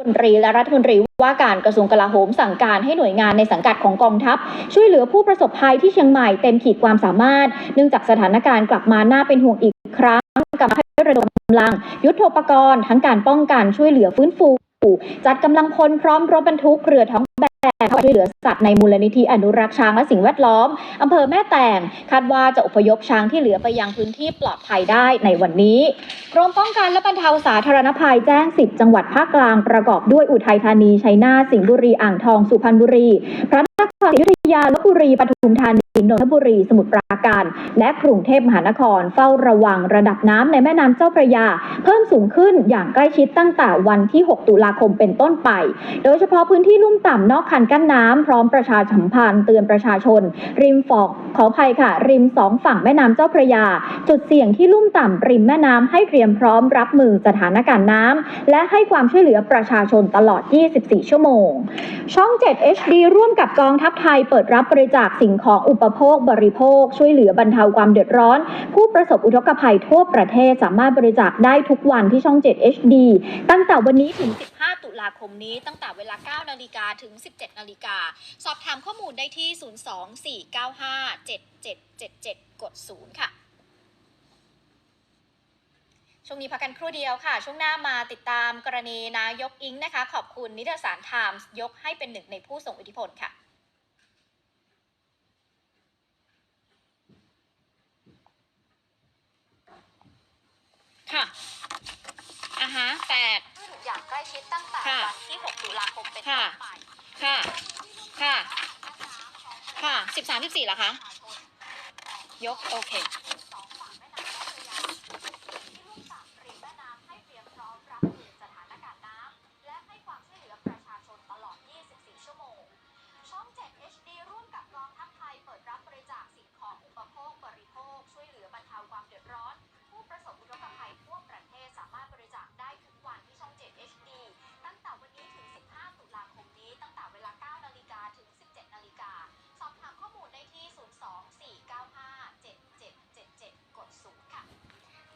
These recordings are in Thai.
มนตรีและรัฐมนตรีว่าการกระทรวงกลาโหมสั่งการให้หน่วยงานในสังกัดของกองทัพ ช่วยเหลือผู้ประสบภัยที่เชียงใหม่เต็มขีดความสามารถ เนื่องจากสถานการณ์กลับมาน่าเป็นห่วงอีกครั้งกำลังให้ระดมกำลัง ยุทโธปกรณ์ ทั้งการป้องกันช่วยเหลือฟื้นฟู จัดกำลังพลพร้อมรถบรรทุกเรือท้องแบ นเข้าช่วยเหลือสัตว์ในมูลนิธิอนุรักษ์ช้างและสิ่งแวดล้อม อำเภอแม่แตงคาดว่าจะอพยพช้างที่เหลือไปยังพื้นที่ปลอดภัยได้ในวันนี้ กรมป้องกันและบรรเทาสาธารณภัยแจ้ง 10 จังหวัดภาคกลางประกอบด้วยอุทัยธานี ชัยนาท สิงห์บุรี อ่างทอง สุพรรณบุรี พระนครศรีอยุธยาลบบุรี ปทุมธา นนทบุรี สมุทรปราการ และกรุงเทพมหานครเฝ้าระวังระดับน้ำในแม่น้ำเจ้าพระยา เพิ่มสูงขึ้นอย่างใกล้ชิดตั้งแต่วันที่ 6 ตุลาคมเป็นต้นไป โดยเฉพาะพื้นที่ลุ่มต่ำนอกคันกั้นน้ำพร้อมประชาสัมพันธ์เตือนประชาชน ริมฝอกขออภัยค่ะ ริมสองฝั่งแม่น้ำเจ้าพระยา จุดเสี่ยงที่ลุ่มต่ำริมแม่น้ำให้เตรียมพร้อมรับมือสถานการณ์น้ำและให้ความช่วยเหลือประชาชนตลอด 24 ชั่วโมง ช่อง 7 HD ร่วมกับกองทัพไทยเปิดรับบริจาคสิ่งของอุปปโภค บริโภค ช่วยเหลือบรรเทาความเดือดร้อน ผู้ประสบอุทกภัยทั่วประเทศสามารถบริจาคได้ทุกวันที่ช่อง 7 HD ตั้งแต่วันนี้ถึง 15 ตุลาคมนี้ ตั้งแต่เวลา 9 นาฬิกาถึง 17 นาฬิกา สอบถามข้อมูลได้ที่ 024957777 กด 0 ค่ะช่วงนี้พักกันครู่เดียวค่ะ ช่วงหน้ามาติดตามกรณีนายกอิงนะคะ ขอบคุณนิตยสารไทมส์ยกให้เป็นหนึ่งในผู้ทรงอิทธิพลค่ะ ค่ะอ่าฮะแปดอย่างใกล้ชิดตั้งแต่ค่ะวันที่ 6 ตุลาคมเป็นค่ะต้นไปค่ะ ค่ะ ค่ะสิบสามสิบสี่เหรอคะ ยก โอเค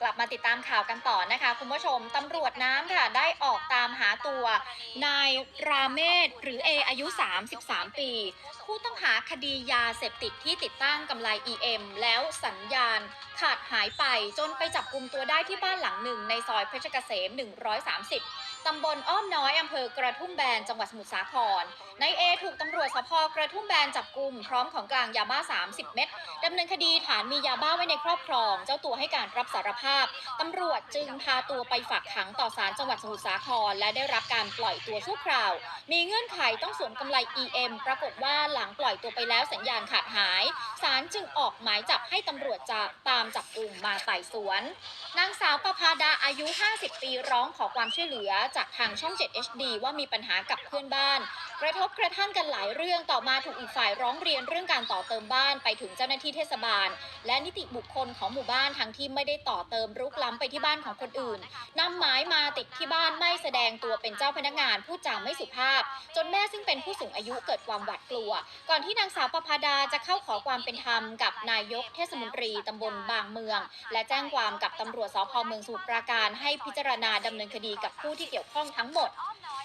กลับมาติดตามข่าวกันต่อนะคะ คุณผู้ชมตำรวจน้ำค่ะ ได้ออกตามหาตัวนายราเมศหรือเออายุ 33 ปี ผู้ต้องหาคดียาเสพติดที่ติดตั้งกำไร EM แล้วสัญญาณขาดหายไปจนไปจับกลุ่มตัวได้ที่บ้านหลังหนึ่งในซอยเพชรเกษม 130 ตำบลอ้อมน้อยอำเภอกระทุ่มแบนจังหวัดสมุทรสาครนายเอถูกตำรวจสพกระทุ่มแบนจับกลุ่มพร้อมของกลางยาบ้า 30 เม็ด ดำเนินคดีฐานมียาบ้าไว้ในครอบครอง เจ้าตัวให้การรับสารภาพตำรวจจึงพาตัวไปฝากขังต่อศาลจังหวัดสมุทรสาคร และได้รับการปล่อยตัวชั่วคราว มีเงื่อนไขต้องสวมกำไร EM ปรากฏว่าหลังปล่อยตัวไปแล้วสัญญาณขาดหายศาลจึงออกหมายจับให้ตำรวจจะตามจับกลุ่มมาไต่สวนนางสาวประภาดาอายุ 50 ปีร้องขอความช่วยเหลือจากทางช่อง 7 HD ว่ามีปัญหากับเพื่อนบ้าน กระทบกระทั่งกันหลายเรื่องต่อมาถูกอีกฝ่ายร้องเรียนเรื่องการต่อเติมบ้านไปถึงเจ้าหน้าที่เทศบาล และนิติบุคคลของหมู่บ้านทั้งที่ไม่ได้ต่อเติมรุกล้ำไปที่บ้านของคนอื่นนำหมายมาติดที่บ้านไม่แสดงตัวเป็นเจ้าพนักงานพูดจาไม่สุภาพ จนแม่ซึ่งเป็นผู้สูงอายุเกิดความหวาดกลัว ก่อนที่นางสาวประภาดาจะเข้าขอความเป็นธรรมกับนายกเทศมนตรีตำบลบางเมือง และแจ้งความกับตำรวจสพเมืองสมุทรปราการให้พิจารณาดำเนินคดีกับผู้ที่เกี่ยวข้องทั้งหมด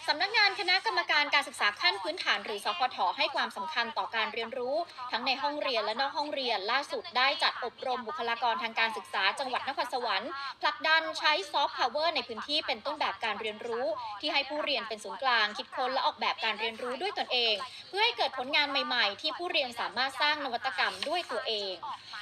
สำนักงานคณะกรรมการการศึกษาขั้นพื้นฐานหรือสพทให้ความสำคัญต่อการเรียนรู้ ทั้งในห้องเรียนและนอกห้องเรียน ล่าสุดได้จัดอบรมบุคลากรทางการศึกษา จังหวัดนครสวรรค์ผลักดันใช้ซอฟต์พาวเวอร์ในพื้นที่เป็นต้นแบบการเรียนรู้ ที่ให้ผู้เรียนเป็นศูนย์กลาง คิดค้นและออกแบบการเรียนรู้ด้วยตนเอง เพื่อให้เกิดผลงานใหม่ ๆ ที่ผู้เรียนสามารถสร้างนวัตกรรมด้วยตัวเอง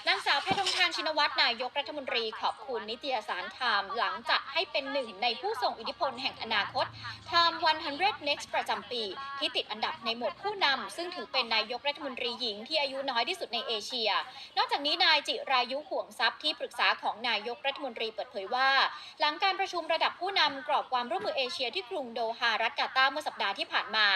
นางสาวแพทองทานชินวัตรนายกรัฐมนตรีขอบคุณนิตยสารไทม์หลังจัดให้เป็นหนึ่งในผู้ทรงอิทธิพลแห่งอนาคต Time 100 Next ประจำปี ที่ติดอันดับในหมวดผู้นำซึ่งถือเป็นนายกรัฐมนตรีหญิงที่อายุน้อยที่สุดในเอเชีย นอกจากนี้นายจิรายุห่วงทรัพย์ที่ปรึกษาของนายกรัฐมนตรีเปิดเผยว่า หลังการประชุมระดับผู้นำกรอบความร่วมมือเอเชียที่กรุงโดฮารัฐกาตาเมื่อสัปดาห์ที่ผ่านมา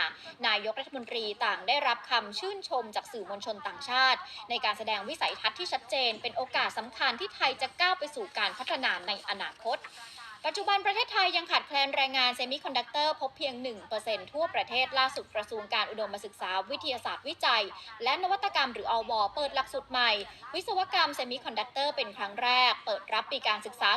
นายกรัฐมนตรีต่างได้รับคำชื่นชมจากสื่อมวลชนต่างชาติ ในการแสดงวิสัยทัศน์ที่ชัดเจน เป็นโอกาสสำคัญที่ไทยจะก้าวไปสู่การพัฒนาในอนาคต ปัจจุบันประเทศไทยยังขาดแคลนแรงงานเซมิคอนดักเตอร์พบเพียง 1%ทั่วประเทศล่าสุดกระทรวงการอุดมศึกษา วิทยาศาสตร์วิจัย และนวัตกรรมหรืออวเปิดหลักสูตรใหม่ วิศวกรรมเซมิคอนดักเตอร์เป็นครั้งแรก เปิดรับปีการศึกษา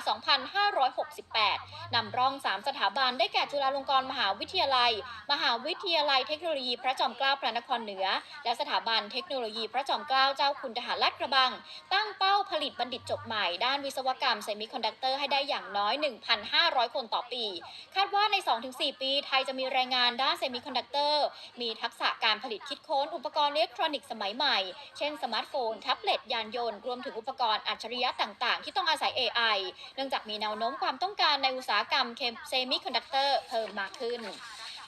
2568 นำร่อง 3 สถาบันได้แก่จุฬาลงกรณ์มหาวิทยาลัย มหาวิทยาลัยเทคโนโลยีพระจอมเกล้าพระนครเหนือ และสถาบันเทคโนโลยีพระจอมเกล้าเจ้าคุณทหารลาดกระบัง ตั้งเป้าผลิตบัณฑิตจบใหม่ด้านวิศวกรรมเซมิคอนดักเตอร์ให้ได้อย่างน้อย1,500 คนต่อปี คาดว่าใน 2-4 ปี ไทยจะมีแรงงานด้านเซมิคอนดักเตอร์ มีทักษะการผลิตคิดค้นอุปกรณ์อิเล็กทรอนิกส์สมัยใหม่ เช่นสมาร์ทโฟน แท็บเล็ต ยานยนต์ รวมถึงอุปกรณ์อัจฉริยะต่างๆ ที่ต้องอาศัย AI เนื่องจากมีแนวโน้มความต้องการในอุตสาหกรรมเซมิคอนดักเตอร์เพิ่มมากขึ้น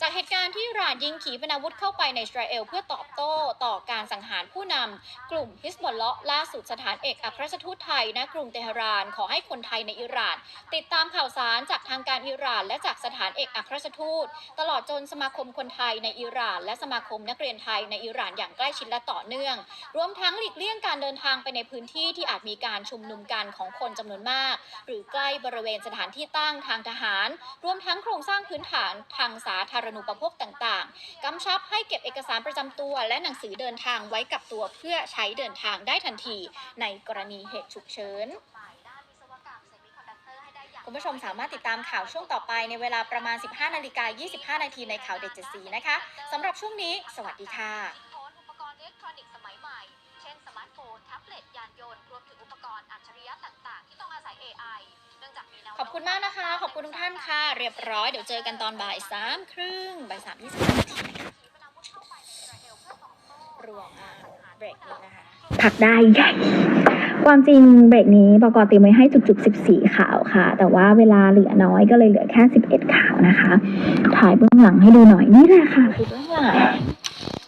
จากเหตุการณ์ที่อิหร่านยิงขีปนาวุธเข้าไปในอิสราเอลเพื่อตอบโต้ต่อการสังหารผู้นำกลุ่มฮิสบอลเลาะล่าสุดสถานเอกอัครราชทูตไทยณกรุงเตหะรานขอให้คนไทยในอิหร่าน ติดตามข่าวสารจากทางการอิหร่าน และจากสถานเอกอัครราชทูต ตลอดจนสมาคมคนไทยในอิหร่าน และสมาคมนักเรียนไทยในอิหร่านอย่างใกล้ชิดและต่อเนื่อง รวมทั้งหลีกเลี่ยงการเดินทางไปในพื้นที่ที่อาจมีการชุมนุมกันของคนจำนวนมาก หรือใกล้บริเวณสถานที่ตั้งทางทหาร รวมทั้งโครงสร้างพื้นฐานทางสาธารณูปโภคต่างๆ กำชับให้เก็บเอกสารประจำตัว และหนังสือเดินทางไว้กับตัวเพื่อใช้เดินทางได้ทันที ในกรณีเหตุฉุกเฉินคุณผู้ชมสามารถติดตามข่าวช่วงต่อไปในเวลาประมาณ 15 นาฬิกา 25 นาทีในข่าวเด็ดเจ็ดสีนะคะสำหรับช่วงนี้ สวัสดีค่ะ คุณมากนะคะ ขอบคุณทุกท่านค่ะ เรียบร้อย เดี๋ยวเจอกันตอนบ่ายสามครึ่งบ่ายสามยี่สิบนาทีขีปนาวุธเข้าไปในอิสราเอลเพื่อตอบโต้รวมอ่าเบรกนี้นะคะพักได้ใหญ่ความจริงเบรกนี้บกเตรียมไว้ให้จุกๆ 14 ข่าวค่ะ แต่ว่าเวลาเหลือน้อยก็เลยเหลือแค่ 11 ข่าวนะคะ ถ่ายเบื้องหลังให้ดูหน่อยนี่แหละค่ะคือเบื้องหลัง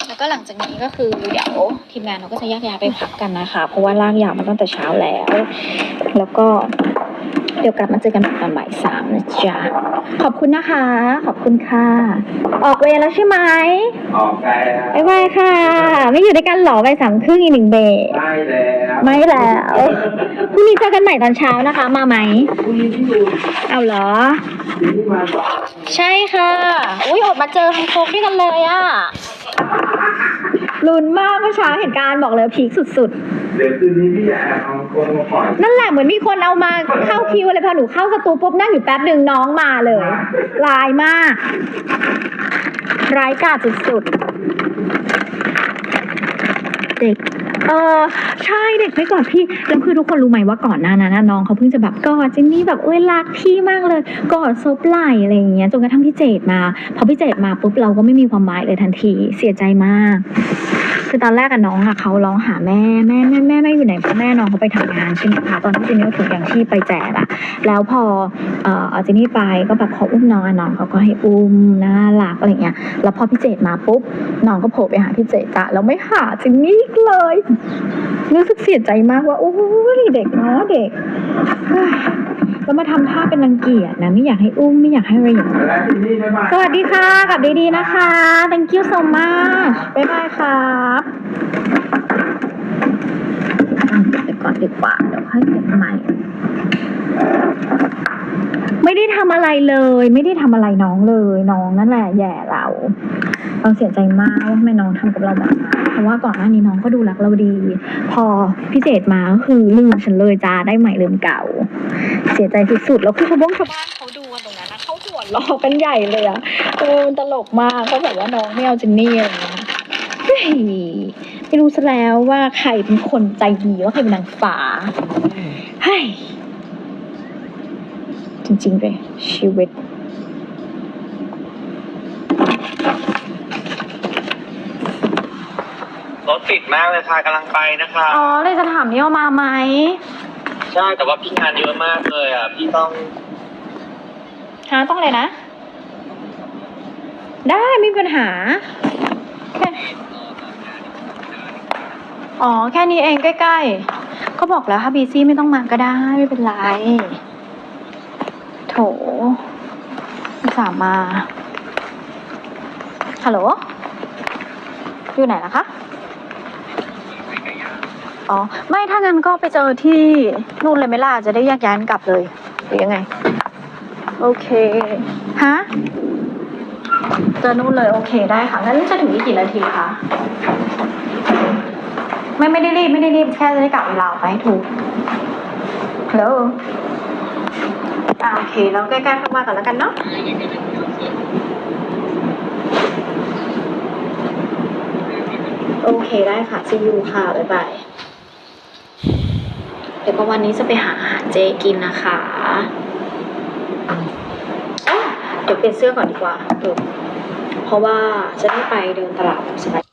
แล้วก็หลังจากนี้ก็คือเดี๋ยวทีมงานเราก็จะแยกย้ายไปพักกันนะคะ เพราะว่าลากยาวมาตั้งแต่เช้าแล้ว แล้วก็ เดี๋ยวกลับมาเจอกันใหม่ตอนบ่ายสามนะจ๊ะ ขอบคุณนะคะ ขอบคุณค่ะ ออกเวรแล้วใช่ไหมออกได้แล้วบ๊ายบายค่ะ ไม่อยู่ด้วยกันเหรอบ่ายสามครึ่งอีกหนึ่งเบรกได้แล้วไม่แล้วพรุ่งนี้เจอกันใหม่ตอนเช้านะคะ มาไหมพรุ่งนี้ที่ดูเอาเหรอที่มาก่อนใช่ค่ะ อุ้ยอดมาเจอทั้งโคกด้วยกันเลยอะ ลุ้นมากเมื่อเช้าเห็นการบอกเลยพีคสุดเดี๋ยวคืนนี้พี่จะแอบเอาโกงมาปล่อยๆ นั่นแหละเหมือนมีคนเอามาเข้าคิวเลยพอหนูเข้าสตูปุ๊บนั่งอยู่แป๊บหนึ่งน้องมาเลยลายมาก ร้ายกาจสุดๆ เด็ก เออใช่เด็กไม่กอดพี่แล้วคือทุกคนรู้ไหมว่าก่อนหน้านั้นน้องเขาเพิ่งจะแบบกอดเจนนี่แบบเอ้ยรักพี่มากเลยกอดซบไหล่อะไรอย่างเงี้ยจนกระทั่งพี่เจดมา พอพี่เจดมาปุ๊บเราก็ไม่มีความหมายเลยทันทีเสียใจมาก คือตอนแรกอะน้องอะเขาร้องหาแม่แม่แม่แม่ไม่อยู่ไหนเพราะแม่น้องเขาไปทำงานใช่ไหมคะตอนที่เจนนี่เอาถุงยางชีพไปแจกอะแล้วพอเอ่อเจนนี่ไปก็แบบขออุ้มน้องอะน้องเขาก็ให้อุ้มน่ารักอะไรเงี้ยแล้วพอพี่เจดมาปุ๊บน้องก็โผล่ไปหาพี่เจดอะแล้วไม่หาเจนนี่เลย รู้สึกเสียใจมากว่าโอ้ยเด็กเนาะเด็กเฮ้ยแล้วมาทำท่าเป็นรังเกียจนะไม่อยากให้อุ้มไม่อยากให้อะไรอย่างเงี้ยแล้วที่นี่ได้ไหมสวัสดีค่ะกลับดีๆนะคะ thank you so much บ๊ายบายครับเดี๋ยวก่อนดีกว่าเดี๋ยวค่อยเก็บใหม่ ไม่ได้ทำอะไรเลย ไม่ได้ทำอะไรน้องเลย น้องนั่นแหละแย่เราเราเสียใจมากว่าทำไมน้องทำกับเราแบบนั้นเพราะว่าก่อนหน้านี้น้องก็ดูรักเราดี พอพี่เจดมาก็คือลืมฉันเลยจ้าได้ใหม่ลืมเก่า เสียใจสุดๆแล้วคือชาวบ้านชาวบ้านเขาดูกันตรงนั้นนะเขาหัวเราะกันใหญ่เลยอะเออตลกมากเขาแบบว่าน้องไม่เอาเจนนี่อะไรเงี้ยไม่รู้ซะแล้วว่าใครเป็นคนใจดีว่าใครเป็นนางฟ้าเฮ้ย ริงๆเลยชีวิต รถติดมากเลยค่ะกำลังไปนะคะ อ๋อเลยจะถามนี่ว่ามาไหม ใช่แต่ว่าพี่งานเยอะมากเลยอะ พี่ต้องฮะต้องอะไรนะ ได้ไม่มีปัญหาแค่อ๋อ แค่นี้เองใกล้ๆ ก็บอกแล้วถ้าบีซี่ไม่ต้องมาก็ได้ ไม่เป็นไร โถอุตสามมา ฮัลโหล อยู่ไหนล่ะคะ อ๋อ ไม่ ถ้างั้นก็ไปเจอที่นู่นเลยไหมล่ะ จะได้แยกย้ายกันกลับเลย หรือยังไง โอเค ฮะจะนู่นเลยโอเคได้ค่ะ งั้นจะถึงนี่กี่นาทีคะ ไม่ไม่ได้รีบไม่ได้รีบแค่จะได้กลับเวลาไปให้ถูกฮัลโหล อ่าโอเคแล้วใกล้ๆเข้ามาก่อนแล้วกันเนาะโอเคได้ค่ะซียูค่ะบ๊ายบายเดี๋ยวก็วันนี้จะไปหาอาหารเจกินนะคะอ๊ะเดี๋ยวเปลี่ยนเสื้อก่อนดีกว่าเออเพราะว่าจะได้ไปเดินตลาดสบาย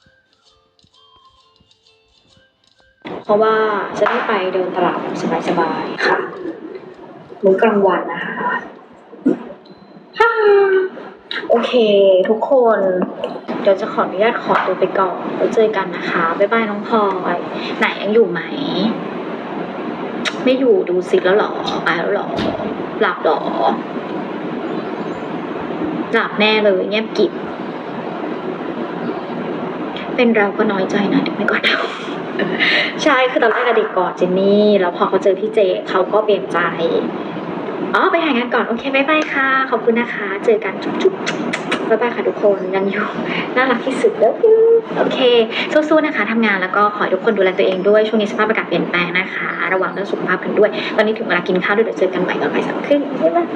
เพราะว่าจะได้ไปเดินตลาดสบายๆค่ะ มื้อกลางวันนะคะฮ่าโอเค ทุกคน เดี๋ยวจะขออนุญาตขอตัวไปก่อนแล้วเจอกันนะคะ บ๊ายบายน้องพลอย ไหนยังอยู่ไหม ไม่อยู่ดูสิแล้วหรอไปแล้วหรอ หลับหรอ หลับแน่เลยเงียบกิบ เป็นเราก็น้อยใจนะเดี๋ยวไม่กอดเราใช่ คือตอนแรกอะเด็กกอดเจนนี่ แล้วพอเขาเจอพี่เจเขาก็เปลี่ยนใจ อ๋อไปหางานก่อนโอเคบายบายค่ะ ขอบคุณนะคะ เจอกันจุ๊บจุ๊บายบายค่ะทุกคนยังอยู่น่ารักที่สุดแล้วโอเคสู้ๆนะคะทำงานแล้วก็ขอให้ทุกคนดูแลตัวเองด้วยช่วงนี้สภาพอากาศเปลี่ยนแปลงนะคะ ระวังเรื่องสุขภาพกันด้วย ตอนนี้ถึงเวลากินข้าวด้วยเดี๋ยวเจอกันใหม่ตอนบ่ายสามครึ่งบ๊ายบาย